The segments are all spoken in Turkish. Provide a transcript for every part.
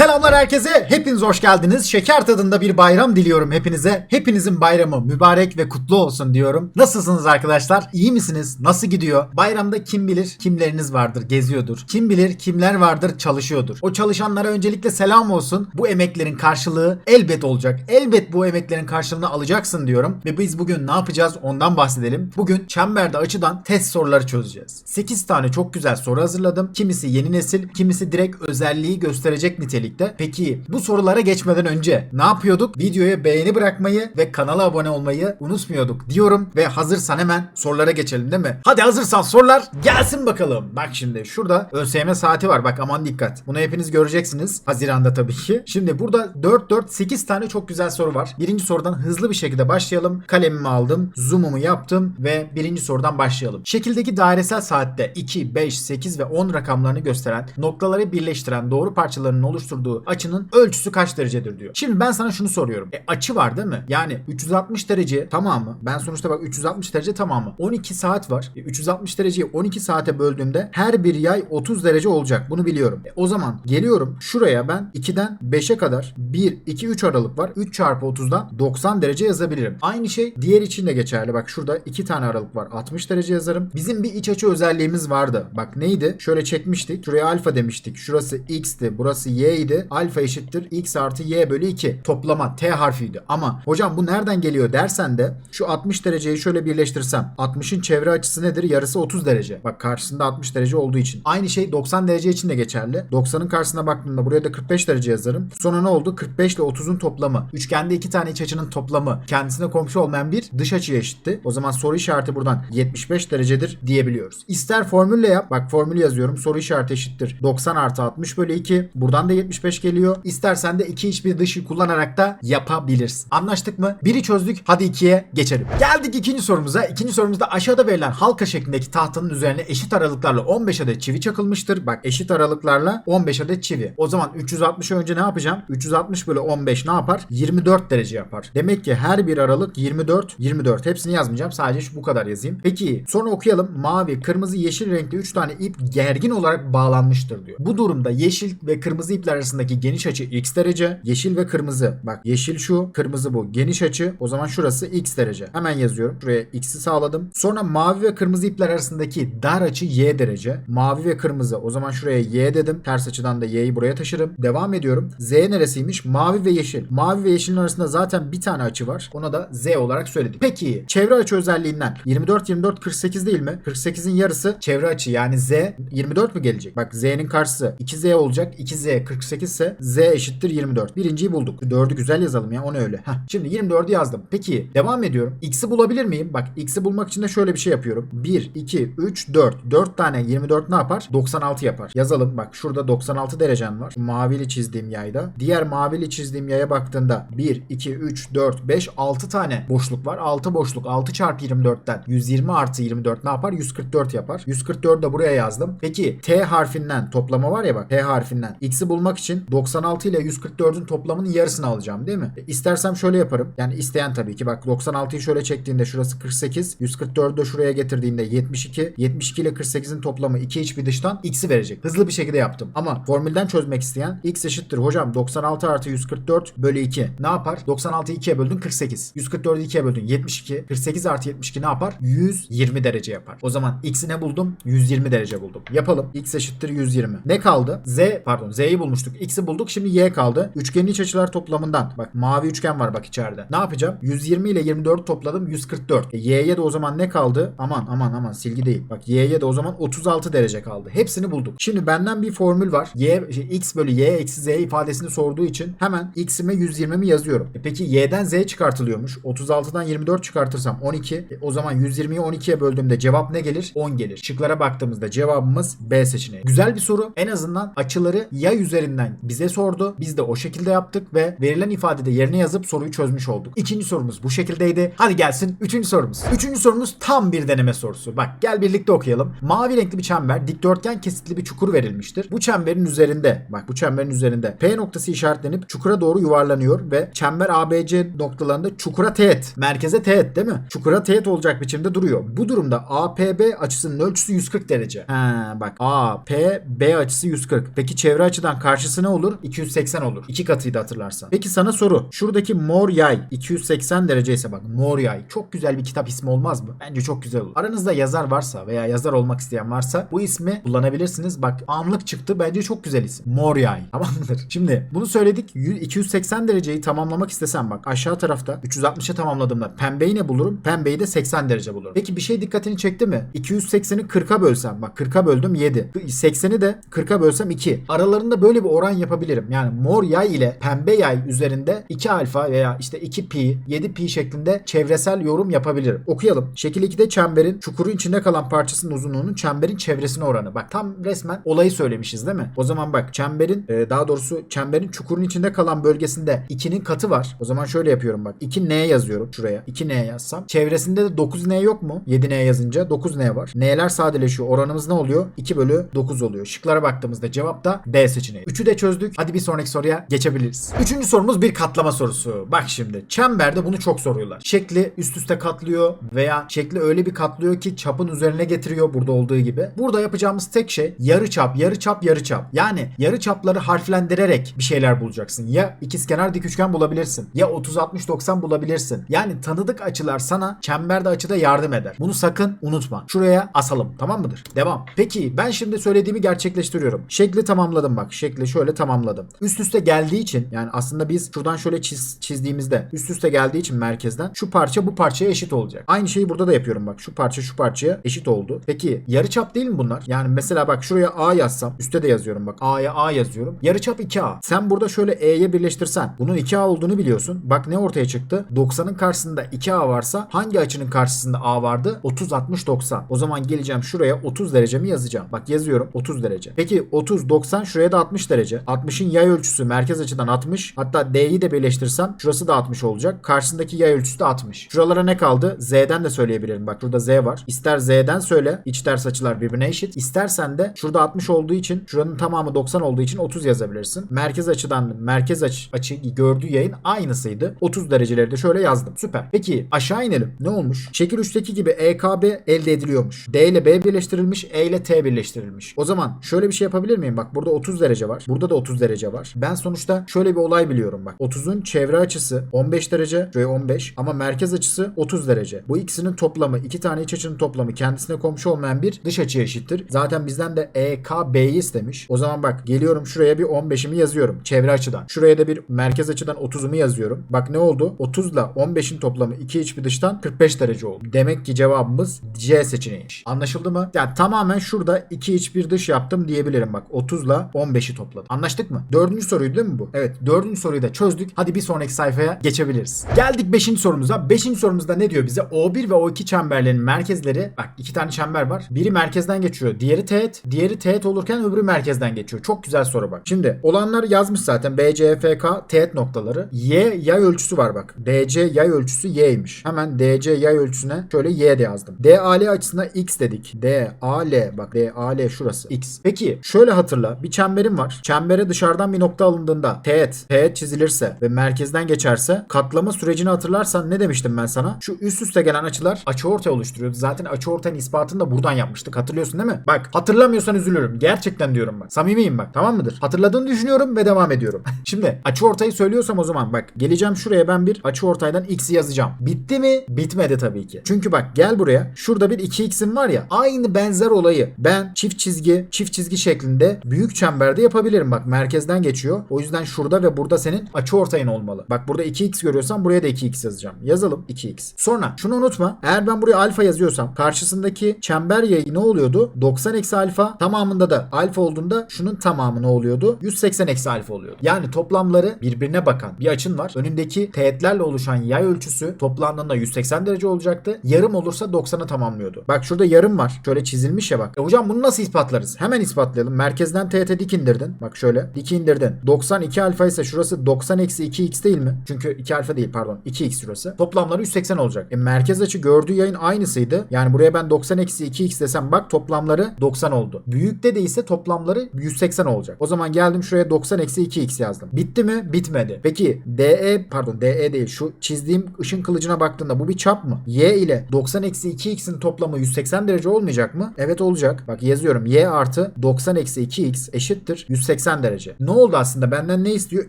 Selamlar herkese. Hepiniz hoş geldiniz. Şeker tadında bir bayram diliyorum hepinize. Hepinizin bayramı mübarek ve kutlu olsun diyorum. Nasılsınız arkadaşlar? İyi misiniz? Nasıl gidiyor? Bayramda kim bilir kimleriniz vardır, geziyordur. Kim bilir kimler vardır, çalışıyordur. O çalışanlara öncelikle selam olsun. Bu emeklerin karşılığı elbet olacak. Elbet bu emeklerin karşılığını alacaksın diyorum. Ve biz bugün ne yapacağız ondan bahsedelim. Bugün çemberde açıdan test soruları çözeceğiz. 8 tane çok güzel soru hazırladım. Kimisi yeni nesil, kimisi direkt özelliği gösterecek nitelikte. Peki bu sorulara geçmeden önce ne yapıyorduk? Videoya beğeni bırakmayı ve kanala abone olmayı unutmuyorduk diyorum ve hazırsan hemen sorulara geçelim değil mi? Hadi hazırsan sorular gelsin bakalım. Bak şimdi şurada ÖSYM saati var. Bak aman dikkat. Bunu hepiniz göreceksiniz. Haziranda tabii ki. Şimdi burada 4 4 8 tane çok güzel soru var. Birinci sorudan hızlı bir şekilde başlayalım. Kalemimi aldım, zoom'umu yaptım ve birinci sorudan başlayalım. Şekildeki dairesel saatte 2, 5, 8 ve 10 rakamlarını gösteren noktaları birleştiren doğru parçalarının oluşturduğu açının ölçüsü kaç derecedir diyor. Şimdi ben sana şunu soruyorum. E, açı var değil mi? Yani 360 derece tamamı. Ben sonuçta bak 360 derece tamamı. 12 saat var. E, 360 dereceyi 12 saate böldüğümde her bir yay 30 derece olacak. Bunu biliyorum. E, o zaman geliyorum şuraya ben 2'den 5'e kadar 1, 2, 3 aralık var. 3 çarpı 30'dan 90 derece yazabilirim. Aynı şey diğer için de geçerli. Bak şurada 2 tane aralık var. 60 derece yazarım. Bizim bir iç açı özelliğimiz vardı. Bak neydi? Şöyle çekmiştik. Şuraya alfa demiştik. Şurası x'ti. Burası y'ydi. Alfa eşittir x artı y bölü 2. Toplama t harfiydi. Ama hocam bu nereden geliyor dersen de şu 60 dereceyi şöyle birleştirsem 60'ın çevre açısı nedir? Yarısı 30 derece. Bak karşısında 60 derece olduğu için. Aynı şey 90 derece için de geçerli. 90'ın karşısına baktığımda buraya da 45 derece yazarım. Sonra ne oldu? 45 ile 30'un toplamı. Üçgende iki tane iç açının toplamı. Kendisine komşu olmayan bir dış açıya eşitti. O zaman soru işareti buradan 75 derecedir diyebiliyoruz. İster formülle yap. Bak formül yazıyorum. Soru işareti eşittir. 90 artı 60 bölü 2. Buradan da 75 geliyor. İstersen de iki iç bir dışı kullanarak da yapabilirsin. Anlaştık mı? Biri çözdük. Hadi ikiye geçelim. Geldik ikinci sorumuza. İkinci sorumuzda aşağıda verilen halka şeklindeki tahtanın üzerine eşit aralıklarla 15 adet çivi çakılmıştır. Bak eşit aralıklarla 15 adet çivi. O zaman 360'ı önce ne yapacağım? 360 bölü 15 ne yapar? 24 derece yapar. Demek ki her bir aralık 24, 24. Hepsini yazmayacağım. Sadece şu bu kadar yazayım. Peki sonra okuyalım. Mavi, kırmızı, yeşil renkli 3 tane ip gergin olarak bağlanmıştır diyor. Bu durumda yeşil ve kırmızı ipler arasındaki geniş açı x derece. Yeşil ve kırmızı. Bak yeşil şu, kırmızı bu. Geniş açı. O zaman şurası x derece. Hemen yazıyorum. Şuraya x'i sağladım. Sonra mavi ve kırmızı ipler arasındaki dar açı y derece. Mavi ve kırmızı. O zaman şuraya y dedim. Ters açıdan da y'yi buraya taşırım. Devam ediyorum. Z neresiymiş? Mavi ve yeşil. Mavi ve yeşilin arasında zaten bir tane açı var. Ona da z olarak söyledik. Peki çevre açı özelliğinden 24 24 48 değil mi? 48'in yarısı çevre açı yani z 24 mü gelecek? Bak z'nin karşısı 2z olacak. 2z 48 ise z eşittir 24. Birinciyi bulduk. 4'ü güzel yazalım ya. O ne öyle? Heh. Şimdi 24'ü yazdım. Peki devam ediyorum. X'i bulabilir miyim? Bak x'i bulmak için de şöyle bir şey yapıyorum. 1, 2, 3, 4. 4 tane 24 ne yapar? 96 yapar. Yazalım. Bak şurada 96 derecen var. Mavili çizdiğim yayda. Diğer mavili çizdiğim yaya baktığında 1, 2, 3, 4, 5, 6 tane boşluk var. 6 boşluk. 6 çarpı 24'ten 120 artı 24 ne yapar? 144 yapar. 144 da buraya yazdım. Peki T harfinden toplama var ya bak. T harfinden. X'i bulmak için 96 ile 144'ün toplamının yarısını alacağım değil mi? E, İstersem şöyle yaparım. Yani isteyen tabii ki. Bak 96'yı şöyle çektiğinde şurası 48. 144'ü de şuraya getirdiğinde 72. 72 ile 48'in toplamı 2 iç bir dıştan x'i verecek. Hızlı bir şekilde yaptım. Ama formülden çözmek isteyen x eşittir. Hocam 96 artı 144 bölü 2 ne yapar? 96'yı 2'ye böldün 48. 144'ü 2'ye böldün 72. 48 artı 72 ne yapar? 120 derece yapar. O zaman x'i ne buldum? 120 derece buldum. Yapalım. x eşittir 120. Ne kaldı? z pardon z'yi bulmuştuk. X'i bulduk. Şimdi y kaldı. Üçgenin iç açılar toplamından. Bak mavi üçgen var bak içeride. Ne yapacağım? 120 ile 24 topladım 144. E, y'ye de o zaman ne kaldı? Aman aman aman silgi değil. Bak y'ye de o zaman 36 derece kaldı. Hepsini bulduk. Şimdi benden bir formül var. y şey, x bölü y eksi z ifadesini sorduğu için hemen x'ime 120'mi yazıyorum. E, peki y'den z çıkartılıyormuş. 36'dan 24 çıkartırsam 12. E, o zaman 120'yi 12'ye böldüğümde cevap ne gelir? 10 gelir. Şıklara baktığımızda cevabımız B seçeneği. Güzel bir soru. En azından açıları yay üzerinden bize sordu. Biz de o şekilde yaptık ve verilen ifadede yerine yazıp soruyu çözmüş olduk. İkinci sorumuz bu şekildeydi. Hadi gelsin üçüncü sorumuz. Üçüncü sorumuz tam bir deneme sorusu. Bak gel birlikte okuyalım. Mavi renkli bir çember dikdörtgen kesitli bir çukur verilmiştir. Bu çemberin üzerinde bak bu çemberin üzerinde P noktası işaretlenip çukura doğru yuvarlanıyor ve çember ABC noktalarında çukura teğet. Merkeze teğet değil mi? Çukura teğet olacak biçimde duruyor. Bu durumda APB açısının ölçüsü 140 derece. Ha bak APB açısı 140. Peki çevre açıdan karşısı karşısı ne olur? 280 olur. İki katıydı hatırlarsan. Peki sana soru. Şuradaki mor yay 280 derece ise bak mor yay. Çok güzel bir kitap ismi olmaz mı? Bence çok güzel olur. Aranızda yazar varsa veya yazar olmak isteyen varsa bu ismi kullanabilirsiniz. Bak anlık çıktı. Bence çok güzel isim. Mor yay. Tamam mıdır? Şimdi bunu söyledik. Yü- 280 dereceyi tamamlamak istesem bak aşağı tarafta 360'a tamamladığımda pembeyi ne bulurum? Pembeyi de 80 derece bulurum. Peki bir şey dikkatini çekti mi? 280'i 40'a bölsem bak 40'a böldüm 7. 80'i de 40'a bölsem 2. Aralarında böyle bir oran yapabilirim. Yani mor yay ile pembe yay üzerinde 2 alfa veya işte 2 pi, 7 pi şeklinde çevresel yorum yapabilirim. Okuyalım. Şekil 2'de çemberin çukurun içinde kalan parçasının uzunluğunun çemberin çevresine oranı. Bak tam resmen olayı söylemişiz değil mi? O zaman bak çemberin e, daha doğrusu çemberin çukurun içinde kalan bölgesinde 2'nin katı var. O zaman şöyle yapıyorum bak. 2n yazıyorum şuraya. 2n yazsam. Çevresinde de 9n yok mu? 7n yazınca 9n var. N'ler sadeleşiyor. Oranımız ne oluyor? 2 bölü 9 oluyor. Şıklara baktığımızda cevap da B seçeneği. Üçü de çözdük. Hadi bir sonraki soruya geçebiliriz. Üçüncü sorumuz bir katlama sorusu. Bak şimdi çemberde bunu çok soruyorlar. Şekli üst üste katlıyor veya şekli öyle bir katlıyor ki çapın üzerine getiriyor burada olduğu gibi. Burada yapacağımız tek şey yarı çap, yarı çap, yarı çap. Yani yarı çapları harflendirerek bir şeyler bulacaksın. Ya ikizkenar dik üçgen bulabilirsin. Ya 30 60 90 bulabilirsin. Yani tanıdık açılar sana çemberde açıda yardım eder. Bunu sakın unutma. Şuraya asalım. Tamam mıdır? Devam. Peki ben şimdi söylediğimi gerçekleştiriyorum. Şekli tamamladım bak. Şekli şöyle tamamladım. Üst üste geldiği için yani aslında biz şuradan şöyle çiz, çizdiğimizde üst üste geldiği için merkezden şu parça bu parçaya eşit olacak. Aynı şeyi burada da yapıyorum bak. Şu parça şu parçaya eşit oldu. Peki yarıçap değil mi bunlar? Yani mesela bak şuraya A yazsam üstte de yazıyorum bak. A'ya A yazıyorum. Yarıçap 2A. Sen burada şöyle E'ye birleştirsen bunun 2A olduğunu biliyorsun. Bak ne ortaya çıktı? 90'ın karşısında 2A varsa hangi açının karşısında A vardı? 30 60 90. O zaman geleceğim şuraya 30 derecemi yazacağım. Bak yazıyorum 30 derece. Peki 30 90 şuraya da 60 derece. 60'ın yay ölçüsü merkez açıdan 60. Hatta D'yi de birleştirsem şurası da 60 olacak. Karşısındaki yay ölçüsü de 60. Şuralara ne kaldı? Z'den de söyleyebilirim. Bak şurada Z var. İster Z'den söyle. İç ters açılar birbirine eşit. İstersen de şurada 60 olduğu için şuranın tamamı 90 olduğu için 30 yazabilirsin. Merkez açıdan merkez açı, açı gördüğü yayın aynısıydı. 30 dereceleri de şöyle yazdım. Süper. Peki aşağı inelim. Ne olmuş? Şekil 3'teki gibi EKB elde ediliyormuş. D ile B birleştirilmiş. E ile T birleştirilmiş. O zaman şöyle bir şey yapabilir miyim? Bak burada 30 derece var. Burada da 30 derece var. Ben sonuçta şöyle bir olay biliyorum bak. 30'un çevre açısı 15 derece. Şöyle 15 ama merkez açısı 30 derece. Bu ikisinin toplamı iki tane iç açının toplamı kendisine komşu olmayan bir dış açıya eşittir. Zaten bizden de EKB'yi istemiş. O zaman bak geliyorum şuraya bir 15'imi yazıyorum. Çevre açıdan. Şuraya da bir merkez açıdan 30'umu yazıyorum. Bak ne oldu? 30 ile 15'in toplamı iki iç bir dıştan 45 derece oldu. Demek ki cevabımız C seçeneğiymiş. Anlaşıldı mı? Yani tamamen şurada iki iç bir dış yaptım diyebilirim bak. 30 ile 15'i topladım. Anlaştık mı? Dördüncü soruydu değil mi bu? Evet. Dördüncü soruyu da çözdük. Hadi bir sonraki sayfaya geçebiliriz. Geldik beşinci sorumuza. Beşinci sorumuzda ne diyor bize? O1 ve O2 çemberlerinin merkezleri bak iki tane çember var. Biri merkezden geçiyor. Diğeri teğet. Diğeri teğet olurken öbürü merkezden geçiyor. Çok güzel soru bak. Şimdi olanlar yazmış zaten. B, C, F, K teğet noktaları. Y yay ölçüsü var bak. DC yay ölçüsü Y'ymiş. Hemen DC yay ölçüsüne şöyle Y de yazdım. DAL açısına X dedik. DAL bak DAL şurası X. Peki şöyle hatırla. Bir çemberim var. Çembere dışarıdan bir nokta alındığında teğet, teğet çizilirse ve merkezden geçerse katlama sürecini hatırlarsan ne demiştim ben sana? Şu üst üste gelen açılar açıortay oluşturuyor. Zaten açıortayın ispatını da buradan yapmıştık. Hatırlıyorsun değil mi? Bak hatırlamıyorsan üzülürüm. Gerçekten diyorum bak. Samimiyim bak. Tamam mıdır? Hatırladığını düşünüyorum ve devam ediyorum. Şimdi açıortayı söylüyorsam o zaman bak geleceğim şuraya ben bir açıortaydan x yazacağım. Bitti mi? Bitmedi tabii ki. Çünkü bak gel buraya. Şurada bir 2x'im var ya. Aynı benzer olayı ben çift çizgi, çift çizgi şeklinde büyük çemberde yapabilirim. Bak merkezden geçiyor. O yüzden şurada ve burada senin açıortayın olmalı. Bak burada 2x görüyorsan buraya da 2x yazacağım. Yazalım 2x. Sonra şunu unutma. Eğer ben buraya alfa yazıyorsam karşısındaki çember yayı ne oluyordu? 90 eksi alfa tamamında da alfa olduğunda şunun tamamı ne oluyordu? 180 eksi alfa oluyordu. Yani toplamları birbirine bakan bir açın var. Önündeki teğetlerle oluşan yay ölçüsü toplandığında 180 derece olacaktı. Yarım olursa 90'ı tamamlıyordu. Bak şurada yarım var. Şöyle çizilmiş ya bak. E hocam bunu nasıl ispatlarız? Hemen ispatlayalım. Merkezden teğete dik indirdin. Bak şöyle dik indirdin. 92 alfa ise şurası 90 eksi 2x değil mi? Çünkü 2 alfa değil pardon 2x şurası. Toplamları 180 olacak. E merkez açı gördüğü yayın aynısıydı. Yani buraya ben 90 eksi 2x desem bak toplamları 90 oldu. Büyükte de ise toplamları 180 olacak. O zaman geldim şuraya 90 eksi 2x yazdım. Bitti mi? Bitmedi. Peki DE pardon DE değil şu çizdiğim ışın kılıcına baktığında bu bir çap mı? Y ile 90 eksi 2x'in toplamı 180 derece olmayacak mı? Evet olacak. Bak yazıyorum. Y artı 90 eksi 2x eşittir 180 derece. Ne oldu aslında? Benden ne istiyor?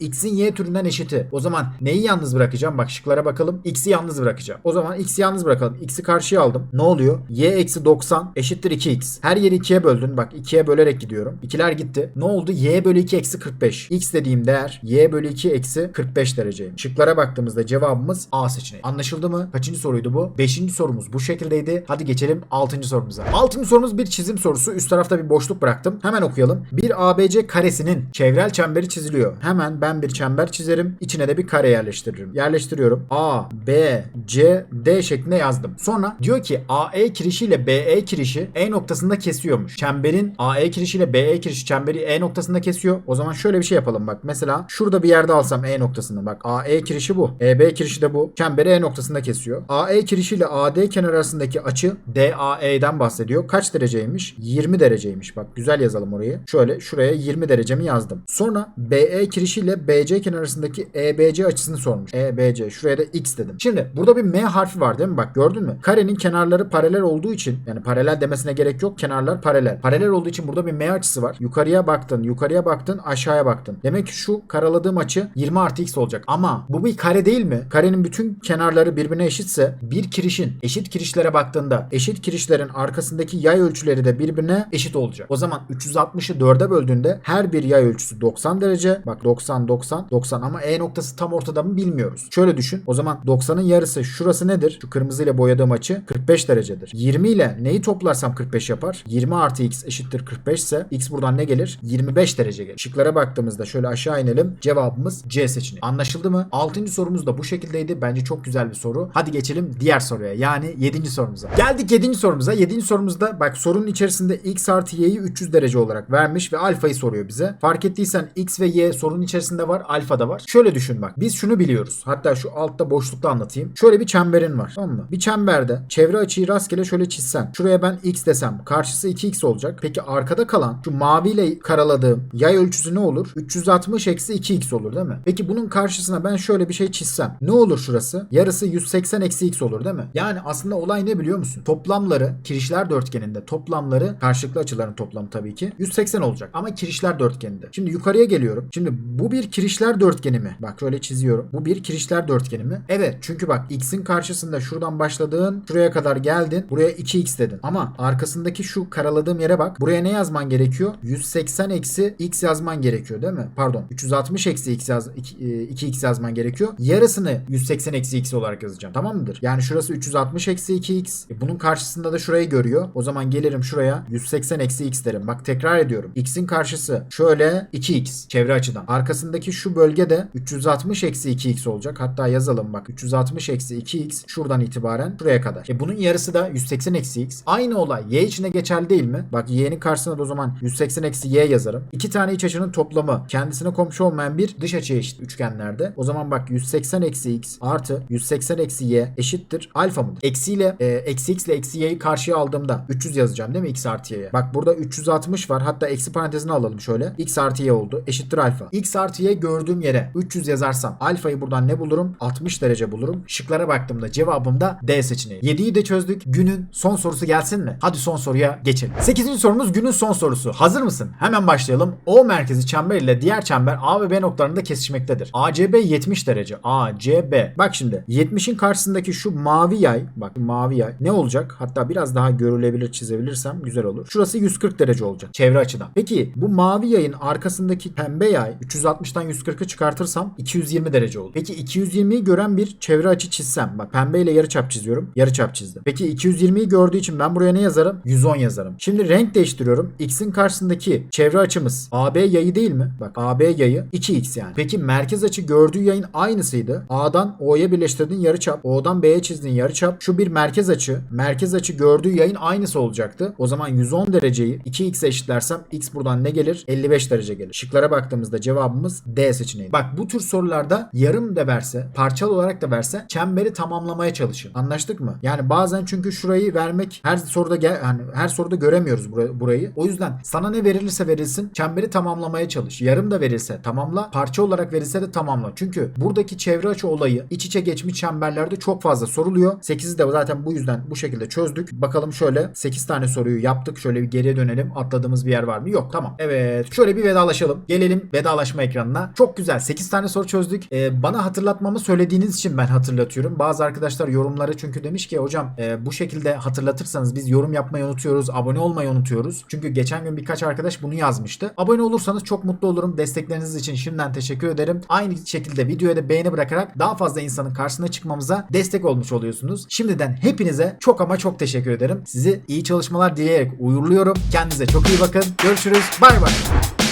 X'in Y türünden eşiti. O zaman neyi yalnız bırakacağım? Bak şıklara bakalım. X'i yalnız bırakacağım. O zaman X'i yalnız bırakalım. X'i karşıya aldım. Ne oluyor? Y eksi 90 eşittir 2x. Her yeri 2'ye böldün. Bak 2'ye bölerek gidiyorum. İkiler gitti. Ne oldu? Y bölü 2 eksi 45. X dediğim değer Y bölü 2 eksi 45 dereceymiş. Şıklara baktığımızda cevabımız A seçeneği. Anlaşıldı mı? Kaçıncı soruydu bu? Beşinci sorumuz bu şekildeydi. Hadi geçelim 6. sorumuza. 6. sorumuz bir çizim sorusu. Üst tarafta bir boşluk bıraktım. Hemen okuyalım. Bir ABC karesinin çevrel çemberi çiziliyor. Hemen ben bir çember çizerim. İçine de bir kare yerleştiririm. Yerleştiriyorum. A, B, C, D şeklinde yazdım. Sonra diyor ki AE kirişiyle BE kirişi E noktasında kesiyormuş. Çemberin AE kirişiyle BE kirişi çemberi E noktasında kesiyor. O zaman şöyle bir şey yapalım bak. Mesela şurada bir yerde alsam E noktasını bak. AE kirişi bu. EB kirişi de bu. Çemberi E noktasında kesiyor. AE kirişiyle AD kenar arasındaki açı DAE'den bahsediyor. Kaç dereceymiş? 20 dereceymiş. Bak güzel yazalım orayı. Şöyle şuraya 20 derecemi yazdım. Sonra BE kirişiyle BC kenar arasındaki EBC açısını sormuş. EBC. Şuraya da X dedim. Şimdi burada bir M harfi var değil mi? Bak gördün mü? Karenin kenarları paralel olduğu için yani paralel demesine gerek yok. Kenarlar paralel. Paralel olduğu için burada bir M açısı var. Yukarıya baktın, yukarıya baktın, aşağıya baktın. Demek ki şu karaladığım açı 20 artı X olacak. Ama bu bir kare değil mi? Karenin bütün kenarları birbirine eşitse bir kirişin eşit kirişlere baktığında eşit kirişlerin arkasındaki yay ölçüleri de birbirine eşit olacak. O zaman 360'ı 4'e böldüğünde her bir yay ölçüsü 90 derece. Bak 90 90 90 ama E noktası tam ortada mı bilmiyoruz. Şöyle düşün. O zaman 90'ın yarısı şurası nedir? Şu kırmızıyla boyadığım açı 45 derecedir. 20 ile neyi toplarsam 45 yapar? 20 artı x eşittir 45 ise x buradan ne gelir? 25 derece gelir. Şıklara baktığımızda şöyle aşağı inelim. Cevabımız C seçeneği. Anlaşıldı mı? 6. sorumuz da bu şekildeydi. Bence çok güzel bir soru. Hadi geçelim diğer soruya. Yani 7. sorumuza. Geldik 7. sorumuza. 7. sorumuzda bak sorunun içerisinde x artı y'yi 300 derece olarak vermiş ve alfayı soruyor bize. Fark ettiysen x ve y sorunun içerisinde var. Alfa da var. Şöyle düşün bak. Biz şunu biliyoruz. Hatta şu altta boşlukta anlatayım. Şöyle bir çemberin var. Tamam mı? Bir çemberde çevre açıyı rastgele şöyle çizsen. Şuraya ben x desem. Karşısı 2x olacak. Peki arkada kalan şu maviyle karaladığım yay ölçüsü ne olur? 360 eksi 2x olur değil mi? Peki bunun karşısına ben şöyle bir şey çizsem. Ne olur şurası? Yarısı 180 eksi x olur değil mi? Yani aslında olay ne biliyor musun? Toplamları kirişler dörtgeninde toplamları karşılıklı açıların toplamı tabii ki 180 olacak. Ama kirişler dörtgeninde. Şimdi yukarıya geliyorum. Şimdi bu bir kirişler dörtgeni mi? Bak şöyle çiziyorum. Bu bir kirişler dörtgeni mi? Evet. Çünkü bak x'in karşısında şuradan başladığın şuraya kadar geldin. Buraya 2x dedin. Ama arkasındaki şu karaladığım yere bak. Buraya ne yazman gerekiyor? 180 eksi x yazman gerekiyor değil mi? Pardon. 360 eksi x yaz 2x yazman gerekiyor. Yarısını 180 eksi x olarak yazacağım. Tamam mıdır? Yani şurası 360 eksi 2x. E bunun karşısında da şurayı görüyor. O zaman gelirim şuraya 180 eksi x derim. Bak tekrar ediyorum. x'in karşısı şöyle 2x çevre açıdan. Arkasındaki şu bölge de 360 eksi 2x olacak. Hatta yazalım bak 360 eksi 2x şuradan itibaren şuraya kadar. E bunun yarısı da 180 eksi x. Aynı olay y içine geçerli değil mi? Bak y'nin karşısına da o zaman 180 eksi y yazarım. İki tane iç açının toplamı kendisine komşu olmayan bir dış açıya eşit üçgenlerde. O zaman bak 180 eksi x artı 180 eksi y eşittir alfa mıdır? Eksiyle e, eksi x ile eksi y'yi karşıya aldığımda 300 yazacağım değil mi x artı y'ye? Bak burada 360 var. Hatta eksi parantezini alalım şöyle. X artı y oldu. Eşittir alfa. x artı y gördüğüm yere 300 yazarsam alfayı buradan ne bulurum? 60 derece bulurum. Şıklara baktığımda cevabım da D seçeneği. 7'yi de çözdük. Günün son sorusu gelsin mi? Hadi son soruya geçelim. 8. sorumuz günün son sorusu. Hazır mısın? Hemen başlayalım. O merkezi çember ile diğer çember A ve B noktalarında kesişmektedir. ACB 70 derece. ACB. Bak şimdi 70'in karşısındaki şu mavi yay. Bak mavi yay. Ne olacak? Hatta biraz daha görülebilir çizebilirsem güzel olur. Şurası 140 derece olacak. Çevre açıdan. Peki bu mavi yayın arkasındaki pembe yay 360'tan 140'ı çıkartırsam 220 derece olur. Peki 220'yi gören bir çevre açı çizsem. Bak pembe ile yarıçap çiziyorum. Yarıçap çizdim. Peki 220'yi gördüğü için ben buraya ne yazarım? 110 yazarım. Şimdi renk değiştiriyorum. X'in karşısındaki çevre açımız AB yayı değil mi? Bak AB yayı 2x yani. Peki merkez açı gördüğü yayın aynısıydı. A'dan O'ya birleştirdiğin yarıçap. O'dan B'ye çizdiğin yarıçap. Şu bir merkez açı. Merkez açı gördüğü yayın aynısı olacaktı. O zaman 110 dereceyi 2x'e eşitlersem x buradan ne gelir? 55 derece gelir. Şıklara baktığımızda cevabımız D seçeneği. Bak bu tür sorularda yarım da verse, parçalı olarak da verse çemberi tamamlamaya çalışın. Anlaştık mı? Yani bazen çünkü şurayı vermek her soruda gel hani her soruda göremiyoruz bura- burayı. O yüzden sana ne verilirse verilsin çemberi tamamlamaya çalış. Yarım da verilse tamamla. Parça olarak verilse de tamamla. Çünkü buradaki çevre açı olayı iç içe geçmiş çemberlerde çok fazla soruluyor. 8'i de zaten bu yüzden bu şekilde çözdük. Bakalım şöyle 8 tane soruyu yaptık. Şöyle bir geriye dönelim. Atladığımız bir yer var mı? Yok. Tamam. Evet. Şöyle bir vedalaşalım. Gelelim vedalaşma ekranına. Çok güzel. 8 tane soru çözdük. Ee, bana hatırlatmamı söylediğiniz için ben hatırlatıyorum. Bazı arkadaşlar yorumlara çünkü demiş ki hocam e, bu şekilde hatırlatırsanız biz yorum yapmayı unutuyoruz. Abone olmayı unutuyoruz. Çünkü geçen gün birkaç arkadaş bunu yazmıştı. Abone olursanız çok mutlu olurum. Destekleriniz için şimdiden teşekkür ederim. Aynı şekilde videoya da beğeni bırakarak daha fazla insanın karşısına çıkmamıza destek olmuş oluyorsunuz. Şimdiden hepinize çok ama çok teşekkür ederim. Sizi iyi çalışmalar dileyerek uğurluyorum. Kendinize çok iyi bakın. Görüşürüz. Bay bay. Bye.